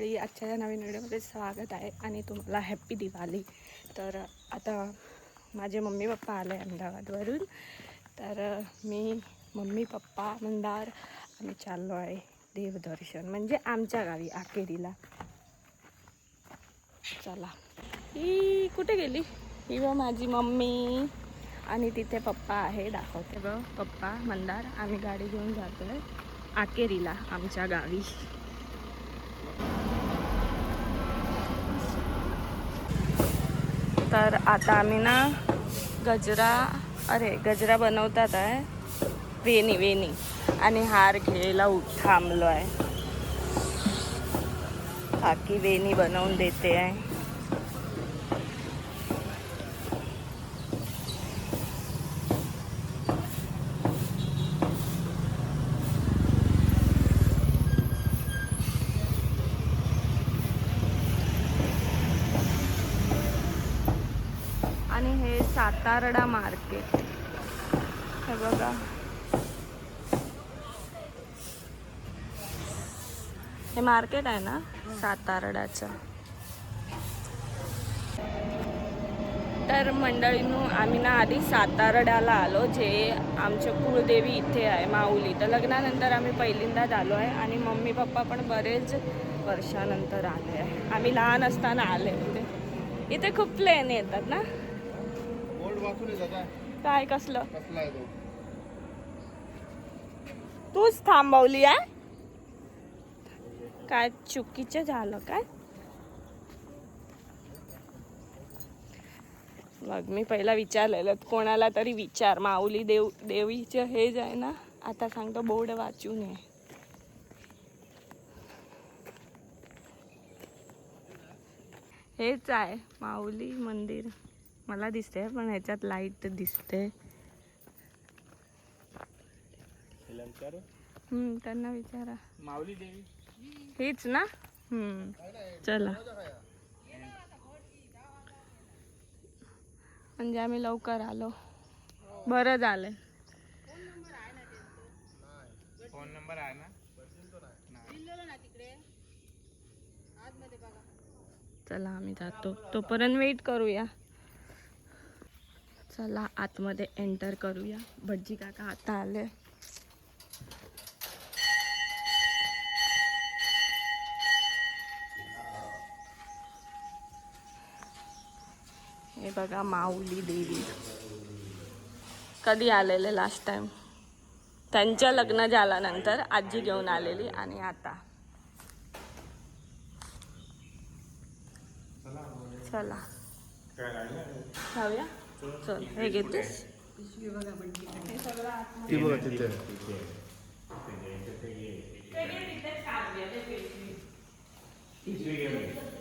मंडळी आजच्या या नवीन व्हिडिओमध्ये स्वागत आहे आणि तुम्हाला हॅप्पी दिवाळी. तर आता माझे मम्मी पप्पा आले अहमदाबादवरून. तर मी मम्मी पप्पा मंदार आम्ही चाललो आहे देवदर्शन म्हणजे आमच्या गावी आकेरीला चला. ही कुठे गेली? ही व माझी मम्मी आणि तिथे पप्पा आहे दाखवते ब पप्पा मंदार आम्ही गाडी घेऊन जातोय आकेरीला आमच्या गावी. तर आता आम्ही ना गजरा अरे गजरा बनवतात आहे वेणी वेणी. आणि हार घ्यायला उठ थांबलो आहे काकी वेणी बनवून देते आहे आणि हे सातारडा मार्केट. हे बघा. हे मार्केट आहे ना सातारडाचं तर मंडळींनो आम्ही ना आधी सातारड्याला आलो जे आमचे कुळदेवी इथे आहे माऊली. तर लग्नानंतर आम्ही पहिल्यांदाच आलो आहे आणि मम्मी पप्पा पण बरेच वर्षानंतर आले आहे. आम्ही लहान असताना आले होते. इथे खूप प्लेन येतात ना बोर्ड वाचून येत आता काय कसलं? तूच थांबवली आहे? काय चुकीचं झालं काय? मग मी पहिला विचारलेलं कोणाला तरी विचार. माऊली देव देवीचं हे जे आहे ना? आता सांगतो बोर्ड वाचू नये हेच आहे माऊली मंदिर. मला दिसते पण ह्याच्यात लाइट दिसते त्यांना विचारा. माऊली देवी? हेच ना? हम्म. चला. म्हणजे आम्ही लवकर आलो. बरं झालं. फोन नंबर आहे ना? चला आम्ही जातो. तोपर्यंत वेट करूया. चला आतमध्ये एंटर करूया. भटजी काका आता आले. हे बघा माऊली देवी. कधी आलेले लास्ट टाइम त्यांच्या लग्न झाल्यानंतर आजी घेऊन आलेली आणि आता. चला. खाऊया चल हे घेतेस ती. बघा तिथे. आमचे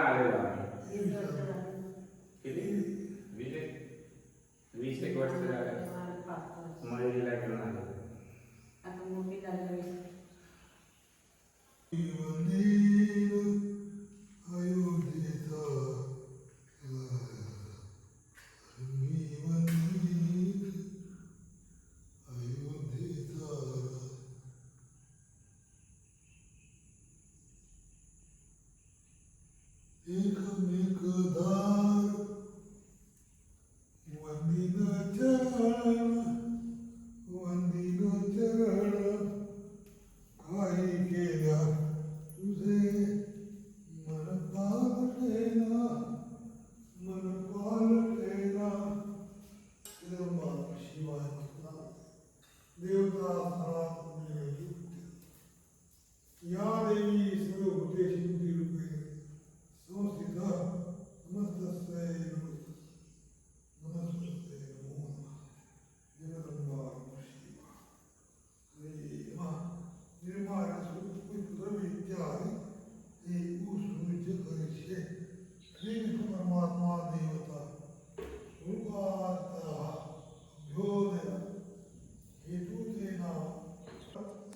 आई असताना आलेलो आम्ही वीस वर्ष झाली. किती वीस एक वीस एक वर्ष झाले मला पाच वर्ष. मयुरीला घेऊन आलो आता मोठी झाली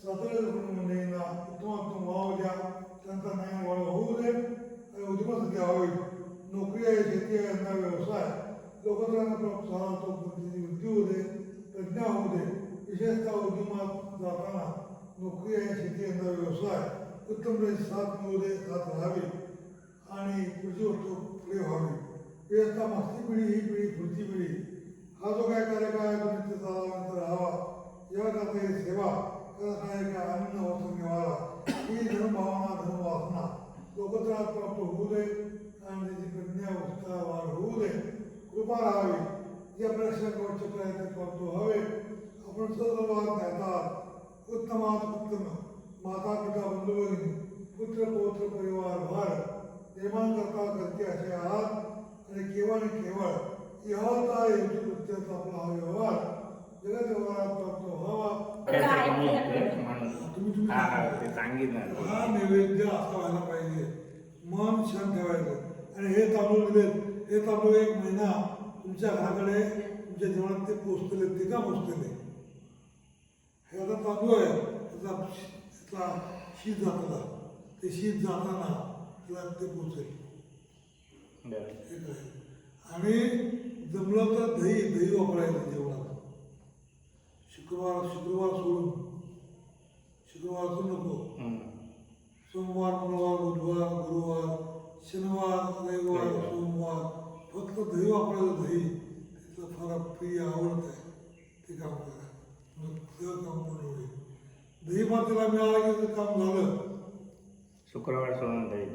सतळ म्हणून उत्तमोत्तम वाव द्या त्यांचा न्याय वाढ होऊ दे आणि उद्यमच द्यावे नोकरी आहे शेती आहे यांना व्यवसाय लोकांना प्राप्त झाला वृद्धी होऊ दे प्रज्ञा होऊ दे विशेषतः उद्यमात जाताना नोकरी आहे शेती यांना व्यवसाय उत्तम रे साथ मिळू दे साथ राहावी आणि पुढची वस्तू पुढे व्हावी विशेषतः मागची पिढी ही पिढी पुढची पिढी हा जो काय कार्यकाळ आहे तो नित्य चालवण्यात राहावा या करता ही सेवा करता काय आनंद वस्तू निवारा ही धर्मभावना धर्मवासना लोकत्रात प्राप्त होऊ दे आणि त्याची प्रज्ञा उत्साह वाढ होऊ दे कृपा राहावी या प्रेक्षकांचे प्रयत्न प्राप्त व्हावे आपण सर्व ज्ञातात उत्तमात उत्तम माता पिता बंधू भगिनी पुत्र पौत्र परिवार भार निर्माण करता करते असे आहात आणि केवळ आणि केवळ यहोता हेतू कृत्याचा आपला हा व्यवहार हा नैवेद्य असा व्हायला पाहिजे मन शांत ठेवायचं आणि हे तांदूळ दिले हे तांदूळ एक महिना तुमच्या घराकडे तुमच्या जेवणात ते पोचतले ते का पोचतले हे आता तांदूळ आहे त्याचा त्याचा शीत जाताना ते शीत जाताना त्याला ते पोचेल आणि जमलं तर दही दही वापरायचं जेवणात शुक्रवार शुक्रवार सोडून. शुक्रवार नको. सोमवार मंगळवार बुधवार गुरुवार शनिवार रविवार सोमवार. फक्त दही वापरायचं दही त्याचं फार प्रिय आवडत आहे. ते काम करा. काम पूर्ण होईल. दही मातेला मिळालं की त्याचं काम झालं. शुक्रवार सोडून दही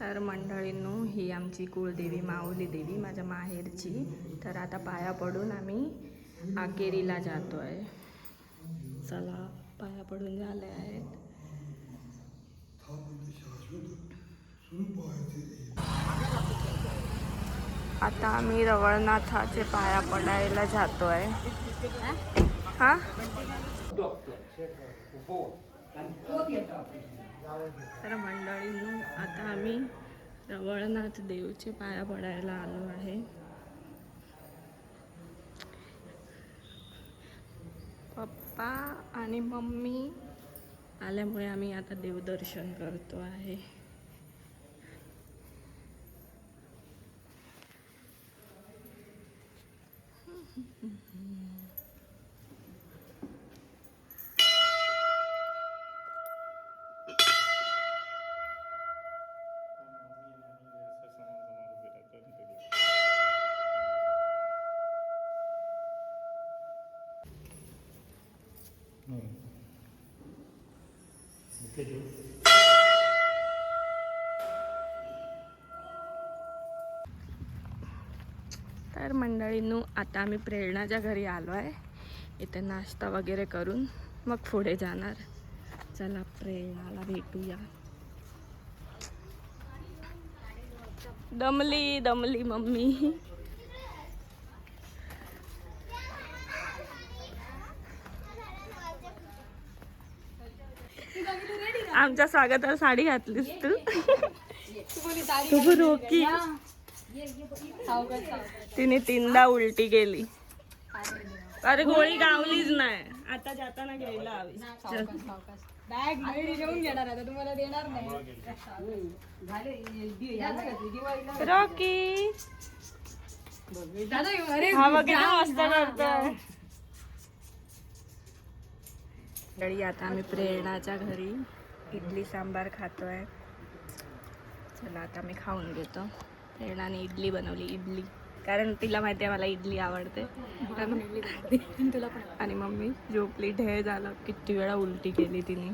तर मंडळींनो ही आमची कुळदेवी माऊली देवी माझ्या माहेरची. तर आता पाया पडून आम्ही आकेरीला जातो आहे चला पाया पडून झाले आहेत. आता आम्ही रवळनाथाचे पाया पडायला जातो आहे हा? तर मंडळींनो आता आम्ही रवळनाथ देवचे पाया पडायला आलो आहे. पप्पा आणि मम्मी. आल्यामुळे आम्ही आता देवदर्शन करतो आहे. तर मंडळींनो आता आम्ही प्रेरणाच्या घरी आलो आहे. इथे नाश्ता वगैरे करून मग पुढे जाणार. चला प्रेरणाला भेटूया. दमली दमली मम्मी. आमच्या स्वागताला साडी घातलीस तू? तू रोकी तिने तीनदा उलटी केली. अरे गोळी गावलीच नाही. आता जाताना घ्यायला हवी. बॅग घरी घेऊन घेणार आता तुम्हाला देणार नाही. रॉकी. हा मस्त करतोय. मंडळी आता आम्ही प्रेरणाच्या घरी. इडली सांबार खातोय. चला आता मी खाऊन घेतो. प्रेरणाने इडली बनवली इडली. कारण तिला माहिती आहे मला इडली आवडते. तुला पण आणि मम्मी झोपली ढेळ झालं. किती वेळा उलटी केली तिने.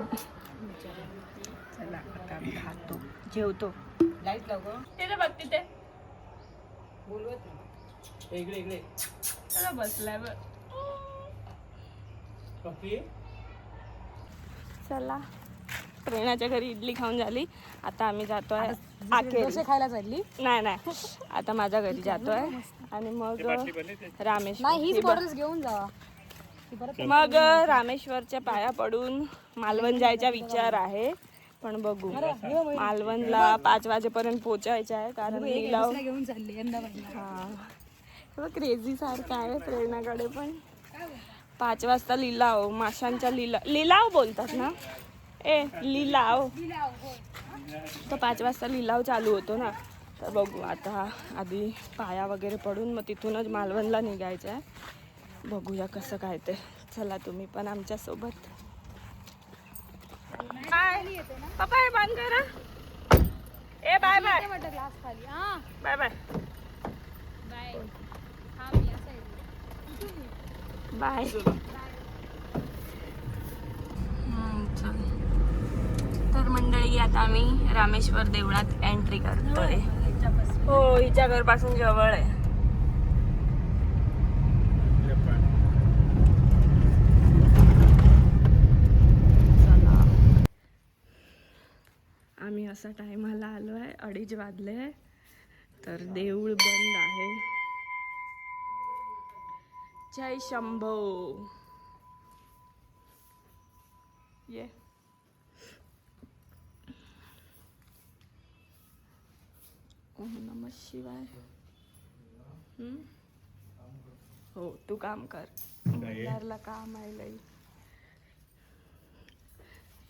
चला आता खातो. जेवतो. लाइट लाव गं. तिथे बघ तिथे. बोलवत. इकडे इकडे. चला बसलाय बघ. चला. प्रेरणाच्या घरी इडली खाऊन झाली. आता आम्ही जातोय आखेरी. डोसे खायला चालली? नाही नाही. आता माझ्या घरी जातोय. आणि मग नाही हीच हे. बॉटल्स घेऊन जा. ती परत मग रामेश्वरच्या पाया पडून मालवण जायचा विचार आहे. पण बघू. मालवणला पाच वाजेपर्यंत पोचायचं आहे कारण लिलाव हा. क्रेझी सारखं आहे प्रेरणाकडे पण. पाच वाजता लिलाव माशांच्या लिलाव लिलाव बोलतात ना? ए लिलाव. तर पाच वाजता लिलाव चालू होतो ना. तर बघू आता आधी पाया वगैरे पडून मग तिथूनच मालवणला निघायचं आहे बघूया कसं काय ते. चला तुम्ही पण आमच्यासोबत. बाय पप्पा बंद करा. ए bye bye. Bye bye. Bye. हा बाय तर मंडळी आता आम्ही रामेश्वर देवळात एंट्री करतोय. हो हिच्या घरपासून जवळ आहे. चला. आम्ही असा टायमाला आलो आहे अडीच वाजले आहे तर देऊळ बंद आहे. जय शंभो. ये. ओम नम शिवाय। हम्म? हो तू काम कर. मुलाला काम आहे लई.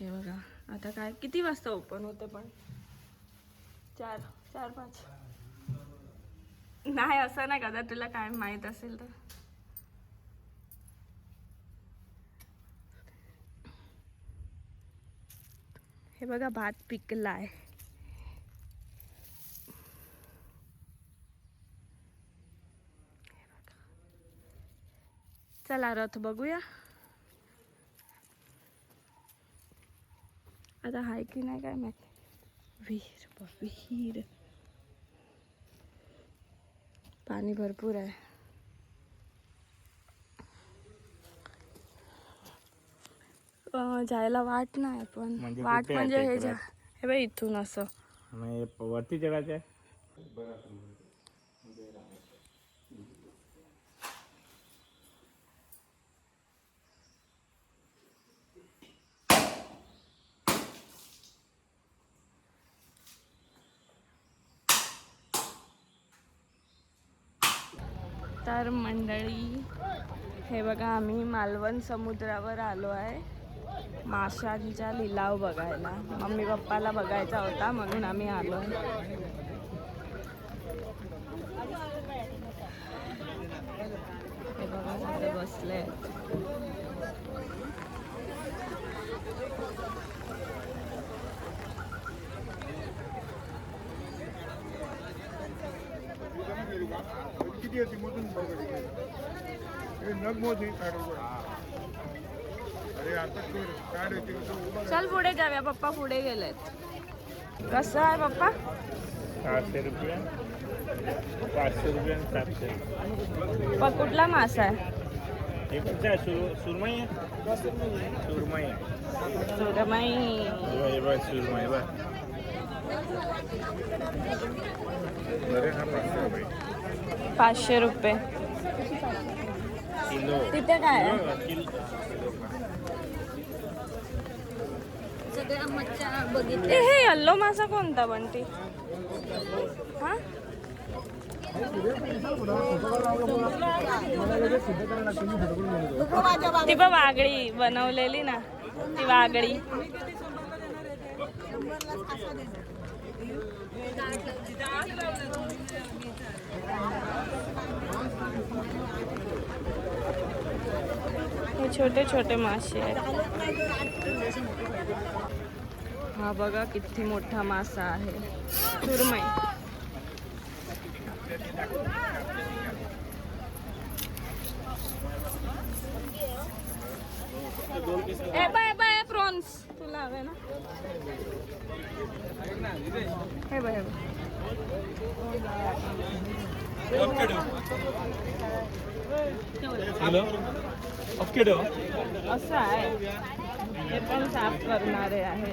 हे बघा आता काय किती वाजता ओपन होते पण? चार चार पाच. नाही असं नाही का? तुला काय माहीत असेल तर. हे बघा भात पिकलाय. चला रथ बघूया. आता हाय की नाही काय माहिती. विहीर विहीर. पाणी भरपूर आहे. अं, जायला वाट नाही पण म्हणजे वाट म्हणजे ते हे जा? हे बघ इथून असं. म्हणजे वरती जगाचं आहे तर मंडळी. हे बघा आम्ही मालवण समुद्रावर आलो आहे. माशांचा लिलाव बघायला. मम्मी पप्पाला बघायचा होता म्हणून आम्ही आलो. हे बघा सगळे बसले किती होती मोजून बघ नग मोज चल पुढे जाऊया पप्पा पुढे गेलेत. कसं आहे पप्पा? सहाशे रुपये. पाचशे रुपये आणि सातशे. प- कुठला मासा आहे? हे सुर सुरमई आहे? सुरमई. आहे सुरमई हे बघ, हे बघ सुरमई बघ. हा पाचशे रुपये. तिथे काय? ए, हे यल्लो मासा कोणता बंटी? हा? ती पण वागळी बनवलेली ना ती वागळी. हे छोटे छोटे मासे आहेत. हा बघा किती मोठा मासा आहे. सुरमई. ए बाय बाय प्रॉन्स तुला हवे ना? हे बाय हे बाय असं आहे. हे पण साफ करणारे आहे.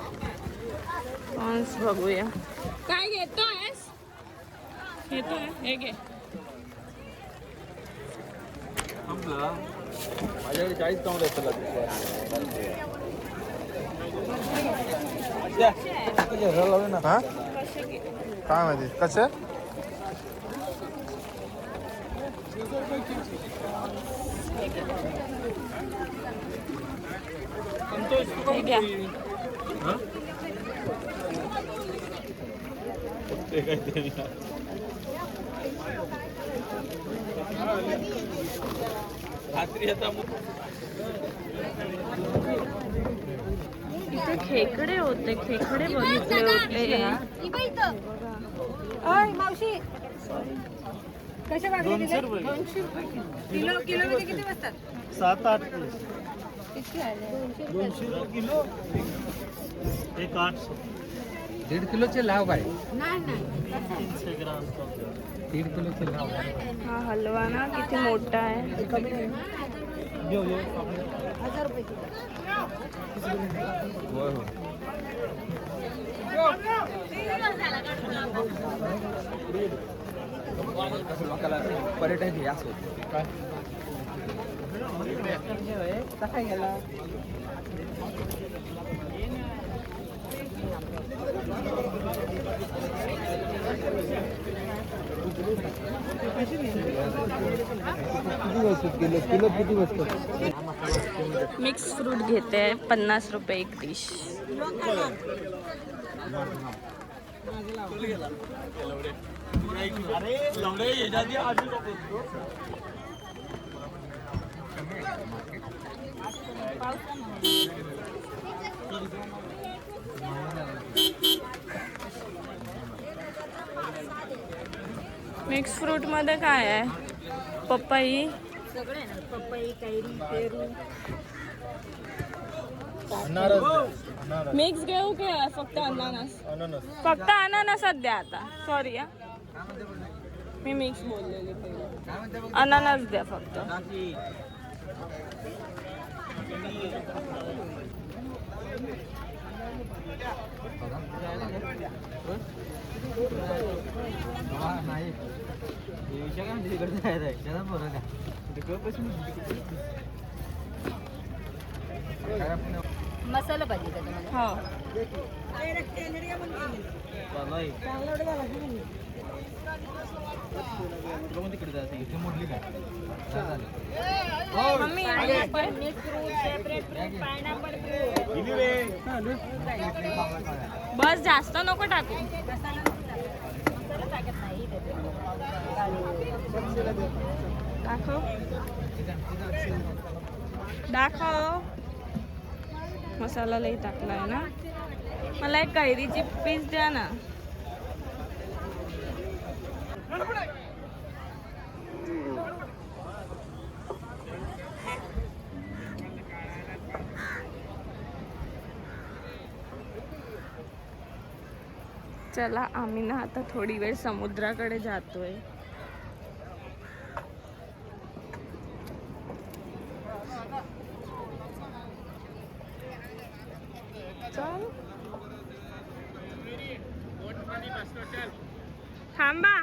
कॉन्स बघूया. काय घेतोयस? घेतोय हे घे. माझ्याकडे चाळीस काउंट असतात हा काय माहिती? कसं? हे? काहीतरी रात्री आता इथे खेकडे होते खेकडे बघितले होते. मावशी. कशा वागले किलो किलो मध्ये किती बसतात? सात आठ किती आले दोनशे किलो एक आठ दीड किलोचे लाव आहे नाही नाही तीनशे ग्राम दीड किलोचे लाव हा हलवा ना किती मोठा आहे. पर्यटन हे असं होतं. किती बसतात मिक्स फ्रूट घेते पन्नास रुपये एक डिश मिक्स फ्रूटमध्ये काय आहे? पपई? सगळे ना पपई कैरी पेरू मिक्स घेऊ की फक्त अनानस फक्त अनानसच द्या आता. सॉरी हा. मी मिक्स बोललेले अनानस द्या फक्त नाही विषय काय म्हणते तिकडे जायचं आहे. त्याला बरं तिकडे आपण मसाला पाहिजे का तुम्हाला? हो. तिकडे जायचं? इथे मोडली बस जास्त नको टाकू. दाखव. दाखव. मसाला लई टाकलाय ना. मला एक कैरीची पीस द्या ना. चला आम्ही ना आता थोडी वेळ समुद्राकडे जातोय चल थांबा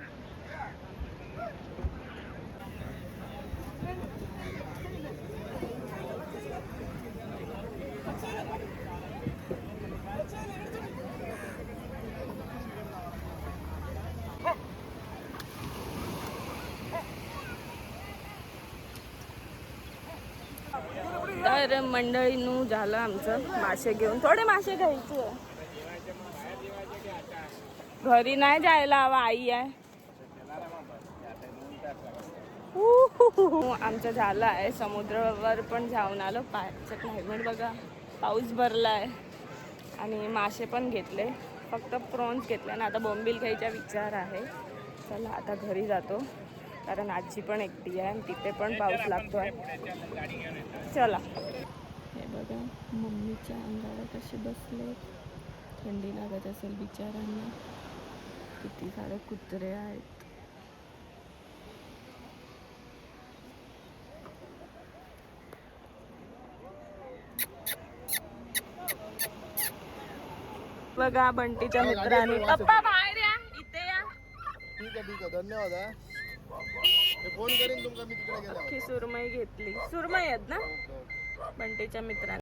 तर मंडळीनू झालं आमचं मासे घेऊन. थोडे मासे घ्यायचे. घरी नाही जायला हवा आई आहे. आमचं झालं आहे समुद्रावर पण जाऊन आलो पायचं क्लायमेट बघा पाऊस भरलाय. आणि मासे पण घेतले फक्त प्रॉन्स घेतले ना आता बोंबील घ्यायचा विचार आहे. चला आता घरी जातो कारण आजची पण एकटी आहे आणि तिथे पण पाऊस लागतो आहे चला. हे बघा मम्मीच्या अंगावर कसे बसले थंडी लागत असेल बिचारांना किती सारे कुत्रे आहेत. बघा बंटीच्या मित्राने. पप्पा बाहेर या. इथे या. ठीक आहे ठीक आहे. धन्यवाद हा. मी फोन करीन तुमका मी तिकडे अख्खी सुरमई घेतली. सुरमई आहेत ना? बंटीच्या मित्राने.